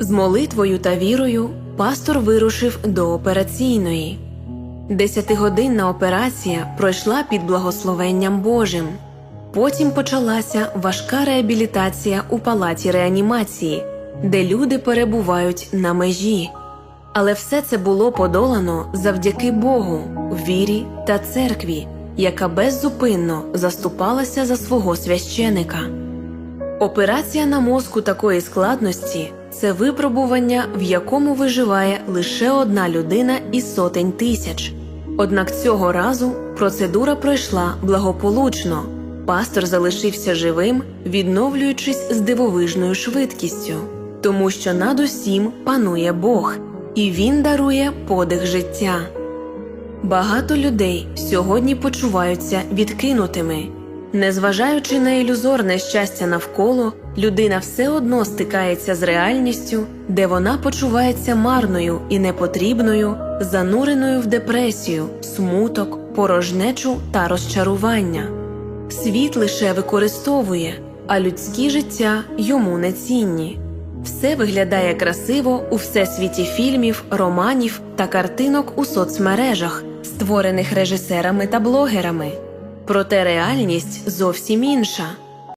З молитвою та вірою пастор вирушив до операційної. Десятигодинна операція пройшла під благословенням Божим. Потім почалася важка реабілітація у палаті реанімації, де люди перебувають на межі. Але все це було подолано завдяки Богу, вірі та церкві, яка беззупинно заступалася за свого священика. Операція на мозку такої складності це випробування, в якому виживає лише одна людина із сотень тисяч. Однак цього разу процедура пройшла благополучно. Пастор залишився живим, відновлюючись з дивовижною швидкістю, тому що над усім панує Бог, і Він дарує подих життя. Багато людей сьогодні почуваються відкинутими. Незважаючи на ілюзорне щастя навколо, людина все одно стикається з реальністю, де вона почувається марною і непотрібною, зануреною в депресію, смуток, порожнечу та розчарування. Світ лише використовує, а людські життя йому не цінні. Все виглядає красиво у всесвіті фільмів, романів та картинок у соцмережах, створених режисерами та блогерами. Проте реальність зовсім інша.